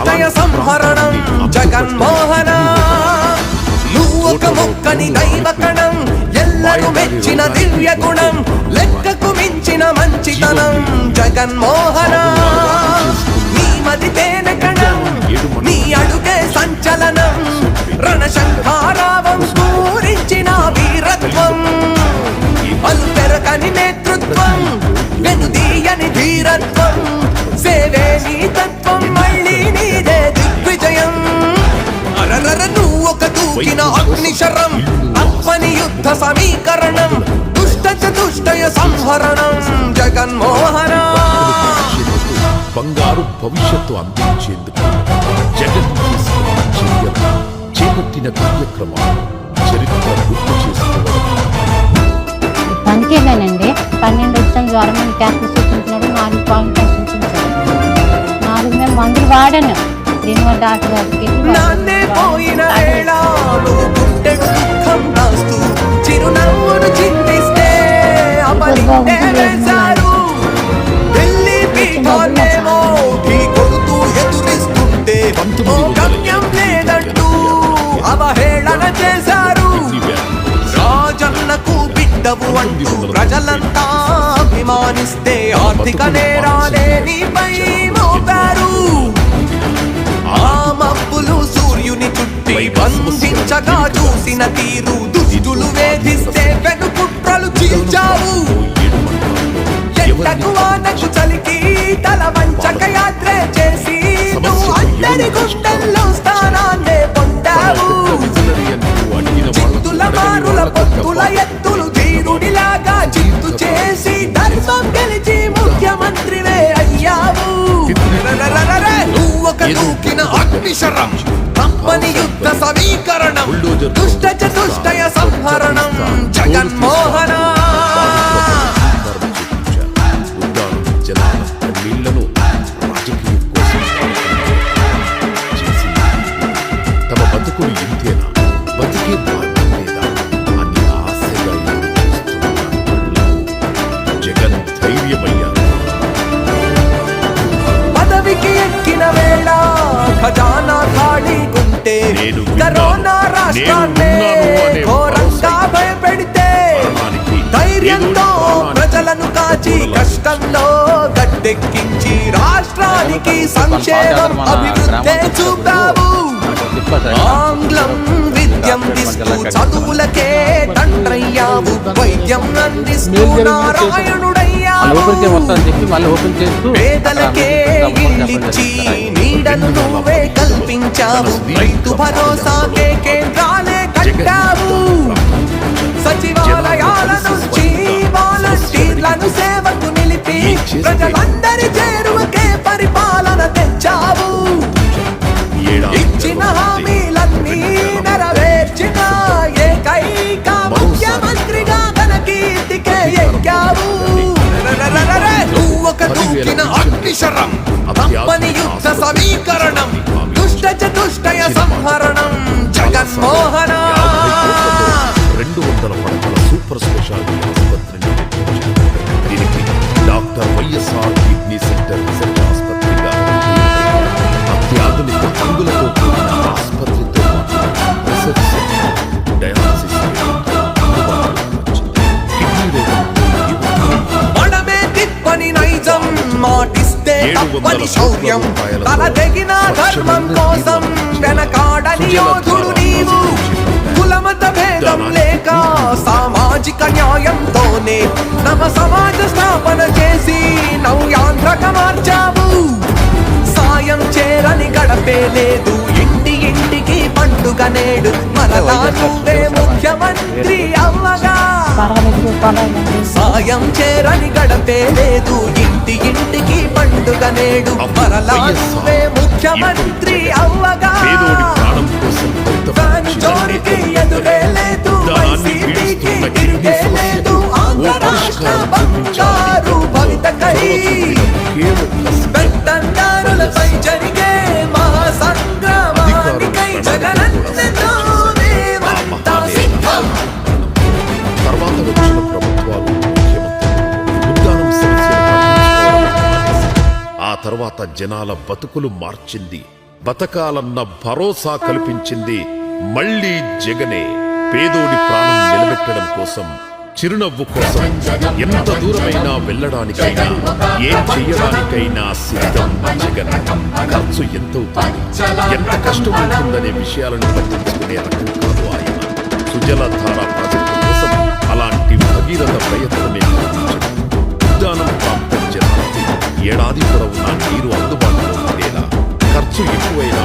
చతుష్టయ సంహరణం జగన్మోహన. నువ్వు ఒక మొక్కని దైవ కణం ఎల్లరూ మెచ్చిన దివ్య గుణం లెక్కకు మించిన మంచితనం జగన్మోహన. నీ మది తేనె కణం నీ అడుగే సంచలనం రణశంఖారావం పూరించిన వీరత్వం. పలు పెరకని నేతృత్వం వెనుదీయని ధీరత్వం. దూకిన అగ్నిశరం అప్పని యుద్ధ సమీకరణం దుష్ట చతుష్టయ సంహరణం జగన్మోహన. బంగారు భవిష్యత్తు అందించేందుకు జగన్ చేపట్టిన కార్యక్రమాలు చరిత్ర గుర్తు చేసుకోవడం పన్నెండు వచ్చిన జ్వరం అని క్యాస్ట్ సూచించినాడు నాలుగు పాయింట్ సూచించాడు నాలుగు మీద మందులు వాడాను. దీనివల్ల డాక్టర్ గారికి గమ్యం లేదంటూ అవహేళన చేశారు. రాజన్నకు బిడ్డవు అంటూ ప్రజలంతా అభిమానిస్తే ఆర్థిక నేరాలే నీపై బంధించగా చూసిన తీరు దుష్టులు వేధిస్తే వెనుకుట్రలు చీల్చావు ఎండకు వానకు చలికి తల వంచక యాత్ర చేసి నువ్వు అందరి గుండెల్లో స్థానాన్నే పొందావు. చిత్తుల మారుల పొత్తుల ఎత్తులు ధీరుడిలాగా జిత్తు చేసి ధర్మం గెలిచి ముఖ్యమంత్రివే అయ్యావు. రరరరరరే, నువ్వు ఒక దూకిన అగ్నిశరం. తప్పని యుద్ధ సమీకరణం దుష్ట చతుష్టయ సంహరణం జగన్మోహనా చూడాలి. కష్టంలో గట్టెక్కించి రాష్ట్రానికి సంక్షేమం అభివృద్ధి చూపావు. ఆంగ్లం విద్యం దిస్తూ చదువులకే తండ్రయ్యావు. వైద్యం అందిస్తూ నారాయణుడయ్యావు. పేదలకే ఇల్లిచ్చి నీడను నువ్వే కల్పించావు. రైతు భరోసాకే కేంద్రాలే కట్టావు. సచివాలయాల ప్రజలందరి చేరువకే పరిపాలన తెచ్చావు. ఇచ్చిన హామీలన్నీ నెరవేర్చిన ఏకైక ముఖ్యమంత్రిగా తన కీర్తికే ఎక్కావు. రరరరరరే, నువ్వు ఒక దూకిన అగ్నిశరం. తప్పని యుద్ధ సమీకరణం. దుష్ట చతుష్టయ సంహరణం. జగన్మోహన. రెండు వందల పడకల super speciality doctor YSR kidney centre research ఆసుపత్రిగా. అత్యాధునిక హంగులతో కూడిన ఆసుపత్రితో రీసెర్చ్ సెంటర్, డయాలసిస్ శౌర్యం. తల తెగిన ధర్మం కోసం వెనకాడని యోధుడు నీవు. మత భేదం లేక సామాజిక న్యాయంతోనే నవ సమాజ స్థాపన చేసి నవ్యాంధ్రక మార్చావు. సాయం చేరని గడపే లేదు ఇంటి ఇంటికి పండుగ నేడు మరలా నువ్వే ముఖ్యమంత్రి అవ్వగా. సాయం చేరని గడపే లేదు ఇంటి ఇంటికి పండుగ నేడు మరలా నువ్వే ముఖ్యమంత్రి బంగారు భవితకై పెత్తందారులపై జరిగే మహాసంగ్రామానికై జగనన్నతో సిద్ధం తర్వాత వచ్చిన ప్రభుత్వాలు ఉద్దానం తర్వాత జనాల బతుకులు మార్చింది బతకాలన్న భరోసా కల్పించింది మళ్ళీ జగనే. పేదోడి ప్రాణం నిలబెట్టడం కోసం చిరునవ్వు కోసం ఎంత దూరమైనా వెళ్ళడానికైనా ఏం చెయ్యడానికైనా సిద్ధం జగన్ ఖర్చు ఎంతవుతుంది ఎంత కష్టం ఉంటుందనే విషయాలను పట్టించుకునే రకం కాదు ఆయన. సుజలధార ప్రాజెక్టు కోసం అలాంటి భగీరథ ప్రయత్నమే కనిపించదు ఉద్యానం ప్రాంతం జనాలకు ఏడాది పొడవునా నీరు అందుబాటులో ఉండేలా ఖర్చు ఎక్కువైనా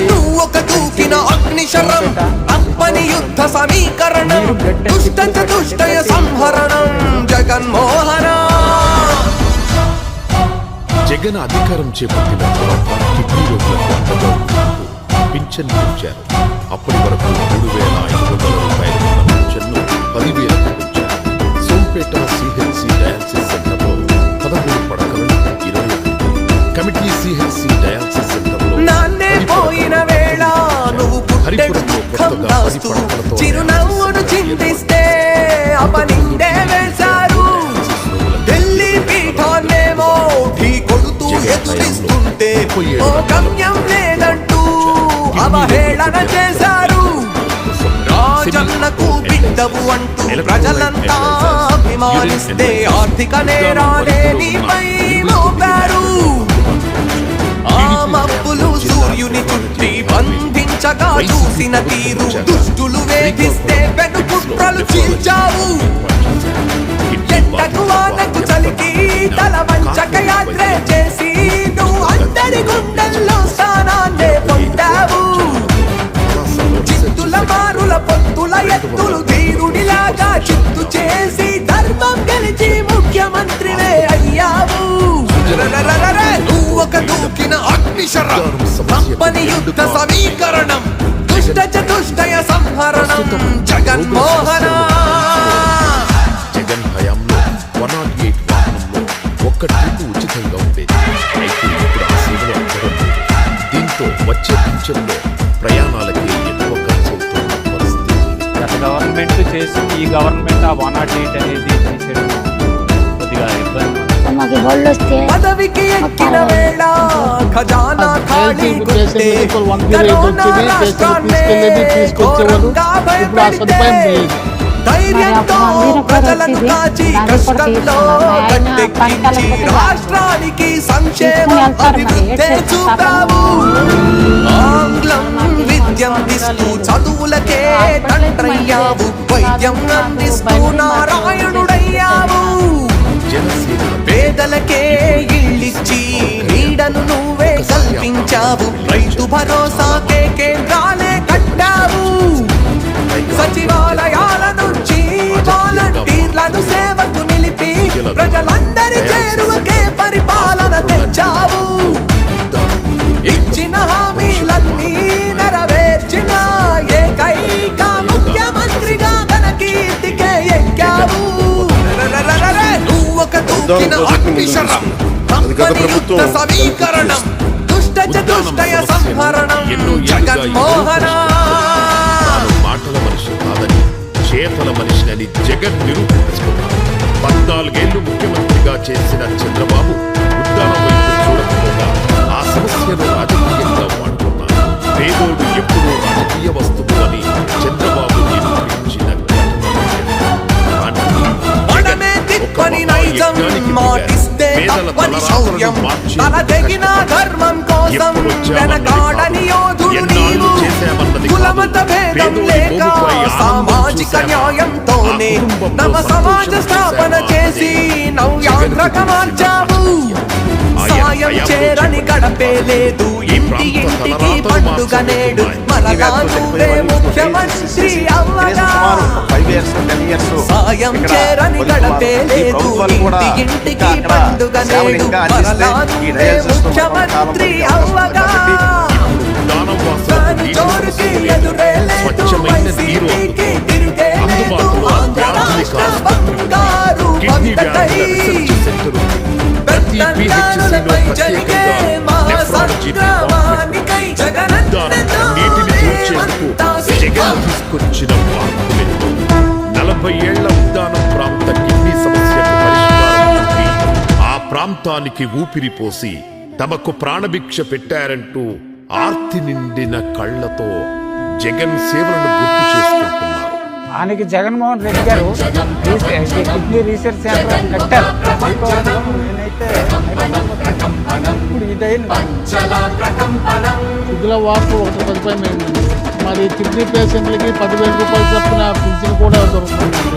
నువ్వు ఒక అగ్నిశరం. యుద్ధ సమీకరణం. దుష్ట చతుష్టయ సంహరణం. జగన్మోహన. జగన్ అధికారం చేపట్టిన తర్వాత కిడ్నీ రోగులకు పింఛన్ పెంచారు అప్పటి వరకు మూడు వేల ఐదు వందల రూపాయలు పింఛన్ను పదివేలకు పడకలతో చిరునవ్వును చిందిస్తే అపనిందే వేశారు ఢిల్లీ పీఠాన్నేమో ఢీ కొడుతూ ఎదురిస్తుంటే ఓ గమ్యం లేదంటూ అవహేళన చేశారు. రాజన్నకు బిడ్డవు అంటూ ప్రజలంతా అభిమానిస్తే ఆర్థిక నేరాలే నీపై మోపారు. ఆ మబ్బులు సూర్యుని చుట్టి బంధించగా చూసిన తీరు చీల్చావు ఎండకు వానకు చలికి తల వంచక యాత్రే చేసి నువ్వు అందరి గుండెల్లో స్థానాన్నే పొందావు. చిత్తుల మారుల పొత్తుల ఎత్తులు ధీరుడిలాగా చిత్తు చేసి ధర్మం గెలిచి ముఖ్యమంత్రివే అయ్యావు. నువ్వు ఒక దూకిన అగ్నిశరం. తప్పని యుద్ధ సమీకరణం. దుష్ట చతుష్టయ సంహరణం. జగన్మోహన వచ్చే పింఛన్లో ప్రయాణాలకి ఎక్కువ ఖర్చు గత గవర్నమెంట్ చేసి ఈ గవర్నమెంట్ ఆ వన్ నాట్ ఎయిట్ అనేది తీసేయడం కొద్దిగా ఇబ్బంది. పదవికి ఎక్కిన వేళ ఖజానా ఖాళీ గుంటే కరోనా రాష్ట్రాన్నే ఘోరంగా భయపెడితే ధైర్యంతో ప్రజలను కాచి కష్టంలో గట్టెక్కించి రాష్ట్రానికి సంక్షేమం అభివృద్ధి చూపావు ఆంగ్లం విద్యం ఇస్తూ చదువులకే తండ్రయ్యావు వైద్యం అందిస్తూ నారాయణుడయ్యావు. పేదలకే ఇళ్ళిచ్చి నీడను నువ్వే కల్పించావు. రైతు భరోసాకే కేంద్రాలే సమీకరణం దుష్ట చతుష్టయ సంహరణం జగన్మోహన మాటల మనిషి కాదని చేతల మనిషినని జగన్ నిరూపించుకున్నాడు పద్నాలుగేళ్ళు ముఖ్యమంత్రిగా చేసిన చంద్రబాబు ఉద్దానం వైపు చూడకపోగా ఆ సమస్యను రాజకీయంగా వాడుకున్నారు పేదోడు ఎప్పుడూ రాజకీయ వస్తువు అని చంద్రబాబు శౌర్యం తల తెగిన ధర్మం కోసం వెనకాడని యోధుడు నీవు కులమత భేదం లేక సామాజిక న్యాయంతోనే నవ సమాజ స్థాపన చేసి నవ్యాంధ్రక మార్చావు సాయం చేరని గడపే లేదు. ఇంటి ప్రాంత ఇంటికి తలరాతలు పండుగ నేడు. మరలా నువ్వే ముఖ్యమంత్రి సాయం చేరని గడపే లేదు. ఇంటి ఇంటికి పండుగ నేడు మరలా నువ్వే ముఖ్యమంత్రి అవ్వగా. సరస్సులు ఎదురే లేదు వైసీపీకి. తిరుగే లేదు ఆంధ్ర రాష్ట్ర బంగారు పెద్దండాలపై జరిగే తీసుకొచ్చిన మార్పులెన్నో నలభై ఏళ్ళ ఉద్దానం ప్రాంత కిడ్నీ సమస్యకు పరిష్కారం ఆ ప్రాంతానికి ఊపిరి పోసి తమకు ప్రాణభిక్ష పెట్టారంటూ ఆర్తి నిండిన కళ్ళతో జగన్ సేవలను గుర్తు చేసుకుంటున్నారు. ఆయనకి జగన్మోహన్ రెడ్డి గారు కిడ్నీ రీసెర్చ్ సెంటర్ కట్టారు. ఇప్పుడు ఇదైంది ఇదిలో వార్పు ఒకటి సదుపాయం అయిందండి మరి కిడ్నీ పేషెంట్లకి పదివేల రూపాయలు చొప్పున పింఛన్ కూడా దొరుకుతుందండి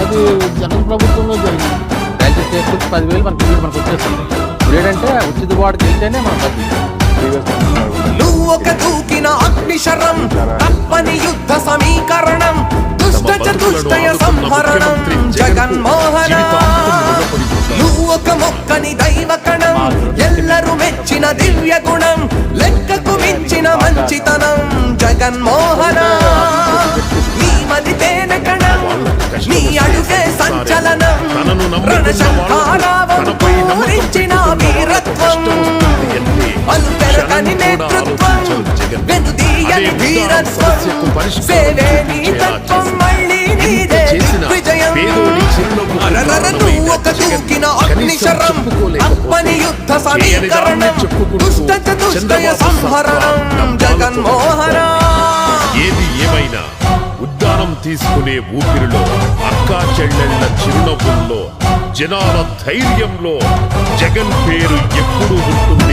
అది జగన్ ప్రభుత్వంలో జరిగింది. రైతు చేసుకుంటే పదివేలు మనకి మనకు వచ్చేస్తుంది. ఇప్పుడు ఏంటంటే ఉచిత వాడికి వెళ్తేనే మనం. నువ్వు ఒక దూకిన అగ్నిశరం తప్పని యుద్ధ సమీకరణం దుష్ట చతుష్టయ సంహరణం జగన్మోహన. నువ్వు ఒక మొక్కని దైవ కణం ఎల్లరూ మెచ్చిన దివ్య గుణం లెక్కకు మించిన మంచితనం జగన్మోహన. నీ మది తేనె కణం నీ అడుగే సంచలనం. రణశంఖారావం పూరించిన వీరత్వం. అలుపెరగని నేతృత్వం వెనుదీయని ధీరత్వం సేవే నీ తత్వం మళ్ళీ నీదే దిగ్విజయం అరరర నువ్వు ఒక దూకిన అగ్నిశరం అప్పని యుద్ధ సమీకరణం దుష్ట చతుష్టయ సంహరణం జగన్మోహన. ఏది ఏమైనా ఉద్దానం తీసుకునే ఊపిరిలో అక్కా చెల్లెళ్ళ చిరునవ్వుల్లో జనాల ధైర్యంలో జగన్ పేరు ఎప్పుడూ ఉంటుంది